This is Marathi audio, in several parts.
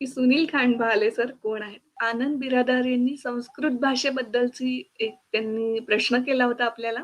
की सुनील खान बहाले सर कोण आहेत? आनंद बिरादार यांनी संस्कृत भाषेबद्दलची एक त्यांनी प्रश्न केला होता आपल्याला,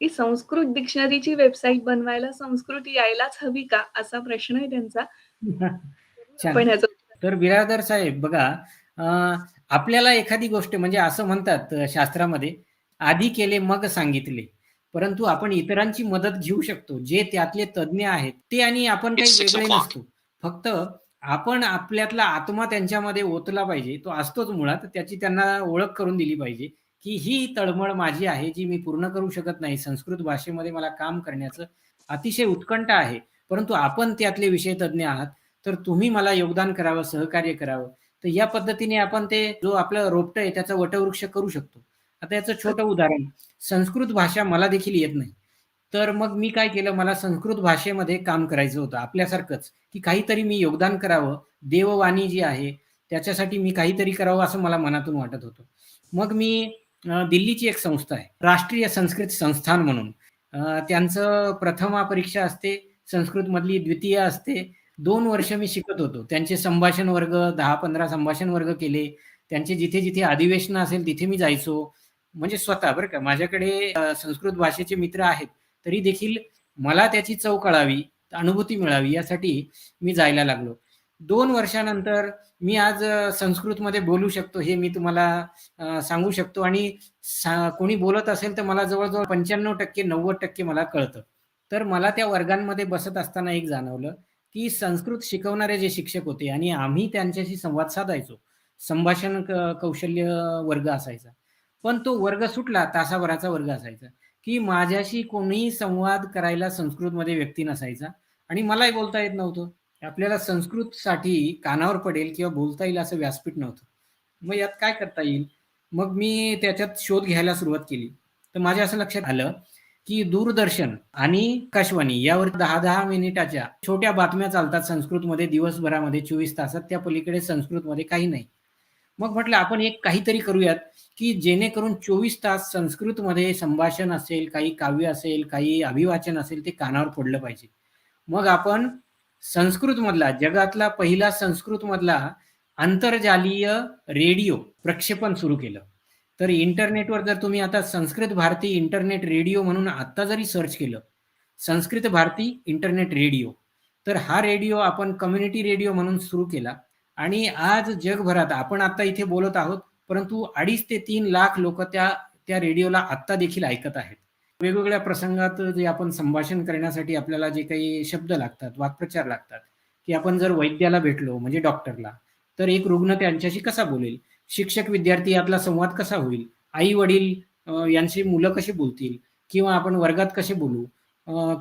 की संस्कृत डिक्शनरीची वेबसाईट बनवायला संस्कृत यायलाच हवी का? असा प्रश्न आहे त्यांचा. पण तर बिरादर साहेब बघा अ, आपल्याला एखादी गोष्ट म्हणजे असं म्हणतात शास्त्रामध्ये, आधी केले मग सांगितले. परंतु आपण इतरांची मदत घेऊ शकतो. जे त्यातले तज्ञ आहेत ते आणि आपण काही वेगळे. नसतो. फक्त आपण आपल्यातला आत्मा त्यांच्यामध्ये ओतला पाहिजे. तो असतोच मुळात. त्याची त्यांना ओळख करून दिली पाहिजे, की ही तळमळ माझी आहे, जी मी पूर्ण करू शकत नाही. संस्कृत भाषेमध्ये मला काम करण्याचं अतिशय उत्कंठ आहे. परंतु आपण त्यातले विषय तज्ञ आहात. तर तुम्ही मला योगदान करावं, सहकार्य करावं. तर या पद्धतीने आपण ते जो आपलं रोपटं आहे त्याचा वटवृक्ष करू शकतो. आता याचं छोटं उदाहरण, संस्कृत भाषा मला देखील येत नाही. तर मग मी काय केलं, मला संस्कृत भाषेमध्ये काम करायचं होतं आपल्यासारखंच, की काहीतरी मी योगदान करावं. देववाणी जी आहे, त्याच्यासाठी मी काहीतरी करावं असं मला मनातून वाटत होतं. मग मी दिल्लीची एक संस्था आहे, राष्ट्रीय संस्कृत संस्थान म्हणून. त्यांचं प्रथमा परीक्षा असते, संस्कृतमधली द्वितीय असते. दोन वर्ष मी शिकत होतो. त्यांचे संभाषण वर्ग 10-15 संभाषण वर्ग केले. त्यांचे जिथे-जिथे अधिवेशन असेल तिथे मी जायचो. म्हणजे स्वतः बरं का. माझ्याकडे संस्कृत भाषेचे मित्र आहेत. तरी देखील मला त्याची चव कळावी, अनुभूती मिळावी यासाठी मी जायला लागलो. दोन वर्षानंतर मी आज संस्कृतमध्ये बोलू शकतो हे मी तुम्हाला सांगू शकतो आणि सा कोणी बोलत असेल तर मला जवळजवळ पंच्याण्णव टक्के नव्वद टक्के मला कळतं. तर मला त्या वर्गांमध्ये बसत असताना एक जाणवलं, की संस्कृत शिकवणारे जे शिक्षक होते आणि आम्ही त्यांच्याशी संवाद साधायचो. संभाषण क कौशल्य वर्ग असायचा. पण तो वर्ग सुटला, तासाभराचा वर्ग असायचा, की माझ्याशी कोणीही संवाद करायला संस्कृतमध्ये व्यक्ती नसायचा आणि मलाही बोलता येत नव्हतं. आपल्याला संस्कृतसाठी कानावर पडेल किंवा बोलता येईल असं व्यासपीठ नव्हतं. मग यात काय करता येईल? मग मी त्याच्यात शोध घ्यायला सुरुवात केली. तर माझ्या असं लक्षात आलं, की दूरदर्शन आणि आकाशवाणी यावर दहा दहा मिनिटाच्या छोट्या बातम्या चालतात संस्कृतमध्ये दिवसभरामध्ये 24 तासात. त्या पलीकडे संस्कृतमध्ये काही नाही. मग म्हटलं आपण एक काहीतरी करूयात, की जेणेकरून 24 तास संस्कृतमध्ये संभाषण असेल, काही काव्य असेल, काही अभिवाचन असेल ते कानावर पडलं पाहिजे. मग आपण संस्कृतमधला जगातला पहिला संस्कृतमधला आंतरजालीय रेडिओ प्रक्षेपण सुरू केलं. तर इंटरनेटवर जर तुम्ही आता संस्कृत भारती इंटरनेट रेडिओ म्हणून आत्ता जरी सर्च केलं, संस्कृत भारती इंटरनेट रेडिओ, तर हा रेडिओ आपण कम्युनिटी रेडिओ म्हणून सुरू केला आणि आज जगभरात आपण आता इथे बोलत आहोत, परंतु 2.5 ते तीन लाख लोक त्या त्या रेडिओला आत्ता देखील ऐकत आहेत. वेगवेगळ्या प्रसंगात जे आपण संभाषण करण्यासाठी आपल्याला जे काही शब्द लागतात, वाक्प्रचार लागतात, की आपण जर वैद्याला भेटलो म्हणजे डॉक्टरला, तर एक रुग्ण त्यांच्याशी कसा बोलेल? शिक्षक विद्यार्थी यातला संवाद कसा होईल? आई-वडील यांची मुलं कशी बोलतील? किंवा आपण वर्गात कसे बोलू?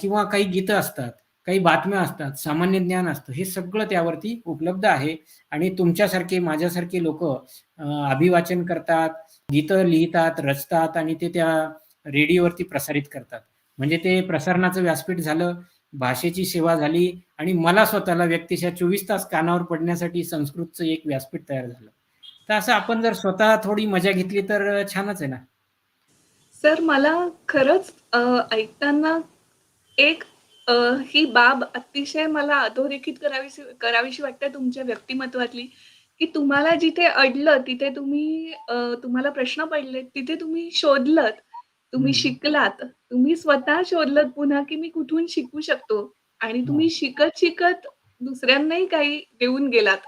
किंवा काही गीतं असतात, काही बातम्या असतात, सामान्य ज्ञान असतं. हे सगळं त्यावरती उपलब्ध आहे आणि तुमच्यासारखे, माझ्यासारखे लोक अभिवाचन करतात, गीतं लिहितात, रचतात आणि ते त्या रेडिओवरती प्रसारित करतात. म्हणजे ते प्रसारणाचं व्यासपीठ झालं, भाषेची सेवा झाली आणि मला स्वतःला व्यक्तिशः 24 तास कानावर पडण्यासाठी संस्कृतचं एक व्यासपीठ तयार झालं. तर असं आपण जर स्वतः थोडी मजा घेतली तर छानच आहे ना. सर मला खरंच ऐकताना एक अ, ही बाब अतिशय मला अधोरेखित करावीशी करावीशी वाटते तुमच्या व्यक्तिमत्वातली, की तुम्हाला जिथे अडलं तिथे तुम्ही अ, तुम्हाला प्रश्न पडले, तिथे तुम्ही शोधलत, तुम्ही हं. शिकलात, तुम्ही स्वतः शोधलत पुन्हा, की मी कुठून शिकू शकतो आणि तुम्ही हो. शिकत-शिकत दुसऱ्यांनाही काही देऊन गेलात.